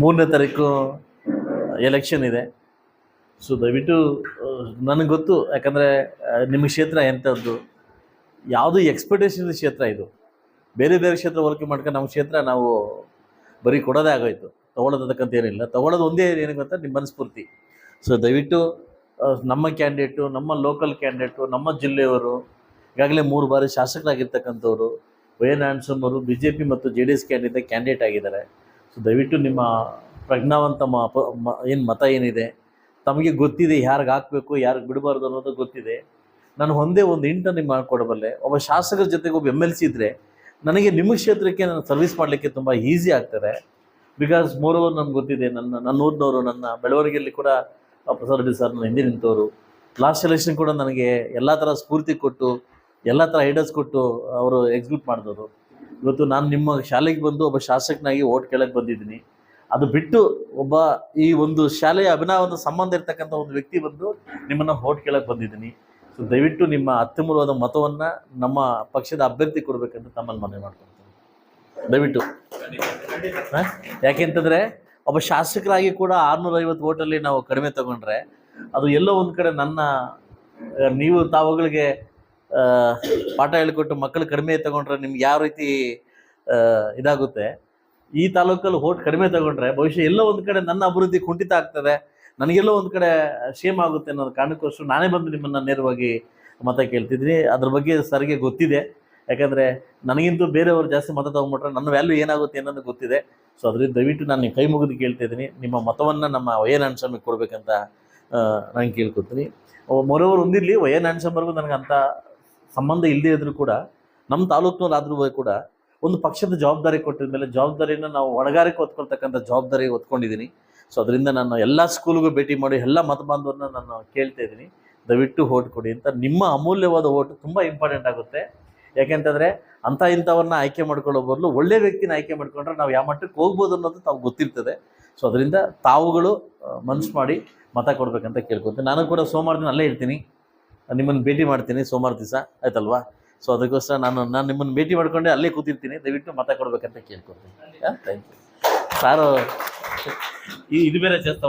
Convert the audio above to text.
ಮೂರನೇ ತಾರೀಕು ಎಲೆಕ್ಷನ್ ಇದೆ. ಸೊ ದಯವಿಟ್ಟು ನನಗೆ ಗೊತ್ತು, ಯಾಕಂದರೆ ನಿಮ್ಮ ಕ್ಷೇತ್ರ ಎಂಥದ್ದು ಯಾವುದು ಎಕ್ಸ್ಪೆಕ್ಟೇಷನ್ ಕ್ಷೇತ್ರ ಇದು? ಬೇರೆ ಬೇರೆ ಕ್ಷೇತ್ರ ಹೋಲಿಕೆ ಮಾಡ್ಕೊಂಡು ನಮ್ಮ ಕ್ಷೇತ್ರ ನಾವು ಬರೀ ಕೊಡೋದೇ ಆಗೋಯ್ತು. ತೊಗೊಳೋದಕ್ಕಂತ ಏನಿಲ್ಲ. ತೊಗೊಳೋದು ಒಂದೇ ಏನಕ್ಕೆ ಗೊತ್ತಾ? ನಿಮ್ಮ ಮನಸ್ಫೂರ್ತಿ. ಸೊ ದಯವಿಟ್ಟು ನಮ್ಮ ಕ್ಯಾಂಡಿಡೇಟು ನಮ್ಮ ಲೋಕಲ್ ಕ್ಯಾಂಡಿಡೇಟು ನಮ್ಮ ಜಿಲ್ಲೆಯವರು, ಈಗಾಗಲೇ ಮೂರು ಬಾರಿ ಶಾಸಕರಾಗಿರ್ತಕ್ಕಂಥವ್ರು ಎನ್ ಆ್ಯನ್ಸಮ್ ಅವರು ಬಿ ಜೆ ಪಿ ಮತ್ತು J D S candidate candidate ಆಗಿದ್ದಾರೆ. ಸೊ ದಯವಿಟ್ಟು ನಿಮ್ಮ ಪ್ರಜ್ಞಾವಂತ ಮ ಏನು ಮತ ಏನಿದೆ, ತಮಗೆ ಗೊತ್ತಿದೆ ಯಾರಿಗೆ ಹಾಕಬೇಕು, ಯಾರಿಗೆ ಬಿಡಬಾರ್ದು ಅನ್ನೋದು ಗೊತ್ತಿದೆ. ನಾನು ಒಂದೇ ಒಂದು ಇಂಟ ನಿಮ್ಮ ಮಾಡಿಕೊಡಬಲ್ಲೆ. ಒಬ್ಬ ಶಾಸಕರ ಜೊತೆಗೆ ಒಬ್ಬ ಎಂ ಎಲ್ ಸಿ ಇದ್ದರೆ ನನಗೆ ನಿಮ್ಮ ಕ್ಷೇತ್ರಕ್ಕೆ ನಾನು ಸರ್ವಿಸ್ ಮಾಡಲಿಕ್ಕೆ ತುಂಬ ಈಸಿ ಆಗ್ತದೆ. ಬಿಕಾಸ್ ಮೋರ್ ಓವರ್ ನನಗೆ ಗೊತ್ತಿದೆ, ನನ್ನ ನನ್ನ ಊರಿನವರು, ನನ್ನ ಬೆಳವಣಿಗೆಯಲ್ಲಿ ಕೂಡ ಸರ್ ರೆಡ್ಡಿ ಸರ್ ನನ್ನ ಹಿಂದೆ ನಿಂತವರು. ಲಾಸ್ಟ್ ಎಲೆಕ್ಷನ್ ಕೂಡ ನನಗೆ ಎಲ್ಲ ಥರ ಸ್ಫೂರ್ತಿ ಕೊಟ್ಟು ಎಲ್ಲ ಥರ ಐಡಿಯಾಸ್ ಕೊಟ್ಟು ಅವರು ಎಕ್ಸಿಕ್ಯೂಟ್ ಮಾಡಿದವರು. ಇವತ್ತು ನಾನು ನಿಮ್ಮ ಶಾಲೆಗೆ ಬಂದು ಒಬ್ಬ ಶಾಸಕನಾಗಿ ಓಟ್ ಕೇಳಕ್ಕೆ ಬಂದಿದ್ದೀನಿ. ಅದು ಬಿಟ್ಟು ಒಬ್ಬ ಈ ಒಂದು ಶಾಲೆಯ ಅಭಿನವದ ಸಂಬಂಧ ಇರ್ತಕ್ಕಂಥ ಒಂದು ವ್ಯಕ್ತಿ ಬಂದು ನಿಮ್ಮನ್ನು ಓಟ್ ಕೇಳಕ್ಕೆ ಬಂದಿದ್ದೀನಿ. ಸೊ ದಯವಿಟ್ಟು ನಿಮ್ಮ ಅತ್ಯಮೂಲವಾದ ಮತವನ್ನು ನಮ್ಮ ಪಕ್ಷದ ಅಭ್ಯರ್ಥಿ ಕೊಡಬೇಕಂತ ತಮ್ಮಲ್ಲಿ ಮನವಿ ಮಾಡ್ಕೊಳ್ತೀನಿ. ದಯವಿಟ್ಟು. ಯಾಕೆಂತಂದರೆ ಒಬ್ಬ ಶಾಸಕರಾಗಿ ಕೂಡ ಆರುನೂರೈವತ್ತು ಓಟಲ್ಲಿ ನಾವು ಕಡಿಮೆ ತಗೊಂಡ್ರೆ ಅದು ಎಲ್ಲೋ ಒಂದು ಕಡೆ ನನ್ನ, ನೀವು ತಾವುಗಳಿಗೆ ಪಾಠ ಹೇಳಿಕೊಟ್ಟು ಮಕ್ಕಳು ಕಡಿಮೆ ತಗೊಂಡ್ರೆ ನಿಮ್ಗೆ ಯಾವ ರೀತಿ ಇದಾಗುತ್ತೆ? ಈ ತಾಲೂಕಲ್ಲಿ ಓಟ್ ಕಡಿಮೆ ತಗೊಂಡ್ರೆ ಭವಿಷ್ಯ ಎಲ್ಲೋ ಒಂದು ಕಡೆ ನನ್ನ ಅಭಿವೃದ್ಧಿ ಕುಂಠಿತ ಆಗ್ತದೆ, ನನಗೆಲ್ಲೋ ಒಂದು ಕಡೆ ಶೇಮ್ ಆಗುತ್ತೆ ಅನ್ನೋದು ಕಾರಣಕ್ಕೋಸ್ಕರ ನಾನೇ ಬಂದು ನಿಮ್ಮನ್ನು ನೇರವಾಗಿ ಮತ ಕೇಳ್ತಿದ್ದೀನಿ. ಅದ್ರ ಬಗ್ಗೆ ಸರ್ಗೆ ಗೊತ್ತಿದೆ. ಯಾಕಂದರೆ ನನಗಿಂತೂ ಬೇರೆಯವರು ಜಾಸ್ತಿ ಮತ ತೊಗೊಂಡ್ಬಿಟ್ರೆ ನನ್ನ ವ್ಯಾಲ್ಯೂ ಏನಾಗುತ್ತೆ ಅನ್ನೋದು ಗೊತ್ತಿದೆ. ಸೊ ಅದರಿಂದ ದಯವಿಟ್ಟು ನಾನು ಕೈ ಮುಗಿದು ಕೇಳ್ತಾ ಇದ್ದೀನಿ. ನಿಮ್ಮ ಮತವನ್ನು ನಮ್ಮ ವಯ ಸ್ವಾಮಿಗೆ ಕೊಡಬೇಕಂತ ನಾನು ಕೇಳ್ಕೊತೀನಿ. ಮೊರವರು ಹೊಂದಿರಲಿ ವಯ ಸ್ವಾಮಿವರೆಗೂ ನನಗೆ ಅಂಥ ಸಂಬಂಧ ಇಲ್ಲದೇ ಇದ್ರೂ ಕೂಡ ನಮ್ಮ ತಾಲೂಕಿನಲ್ಲಿ ಆದ್ರೂ ಕೂಡ ಒಂದು ಪಕ್ಷದ ಜವಾಬ್ದಾರಿ ಕೊಟ್ಟಿದ ಮೇಲೆ ಜವಾಬ್ದಾರಿಯನ್ನು ನಾವು ಒಣಗಾರಿಕೆ ಹೊತ್ಕೊಳ್ತಕ್ಕಂಥ ಜವಾಬ್ದಾರಿ ಹೊತ್ಕೊಂಡಿದ್ದೀನಿ ಸೊ ಅದರಿಂದ ನಾನು ಎಲ್ಲ ಸ್ಕೂಲ್ಗೂ ಭೇಟಿ ಮಾಡಿ, ಎಲ್ಲ ಮತ ಬಾಂಧವರನ್ನ ನಾನು ಕೇಳ್ತಾ ಇದ್ದೀನಿ. ದಯವಿಟ್ಟು ಓಟ್ ಕೊಡಿ ಅಂತ. ನಿಮ್ಮ ಅಮೂಲ್ಯವಾದ ಓಟು ತುಂಬ ಇಂಪಾರ್ಟೆಂಟ್ ಆಗುತ್ತೆ. ಯಾಕೆಂತಂದರೆ ಅಂಥ ಇಂಥವ್ರನ್ನ ಆಯ್ಕೆ ಮಾಡ್ಕೊಳ್ಳೋ ಬದಲು ಒಳ್ಳೆ ವ್ಯಕ್ತಿನ ಆಯ್ಕೆ ಮಾಡ್ಕೊಂಡ್ರೆ ನಾವು ಯಾವ ಮಟ್ಟಕ್ಕೆ ಹೋಗ್ಬೋದು ಅನ್ನೋದು ತಾವು ಗೊತ್ತಿರ್ತದೆ. ಸೊ ಅದರಿಂದ ತಾವುಗಳು ಮನಸ್ಸು ಮಾಡಿ ಮತ ಕೊಡಬೇಕಂತ ಕೇಳ್ಕೊತೀನಿ ನಾನು ಕೂಡ ಸೋಮವಾರ ಅಲ್ಲೇ ಇರ್ತೀನಿ. ನಿಮ್ಮನ್ನು ಭೇಟಿ ಮಾಡ್ತೀನಿ ಸೋಮವಾರ ದಿವಸ, ಆಯ್ತಲ್ವಾ? ಸೊ ಅದಕ್ಕೋಸ್ಕರ ನಾನು ನಾನು ನಿಮ್ಮನ್ನು ಭೇಟಿ ಮಾಡ್ಕೊಂಡೆ, ಅಲ್ಲೇ ಕೂತಿರ್ತೀನಿ. ದಯವಿಟ್ಟು ಮಾತಾಡ್ಕೊಡ್ಬೇಕಂತ ಕೇಳ್ಕೊಡ್ತೀನಿ ಥ್ಯಾಂಕ್ ಯು ಸಾರು ಇದು ಬೇರೆ ಜಾಸ್ತ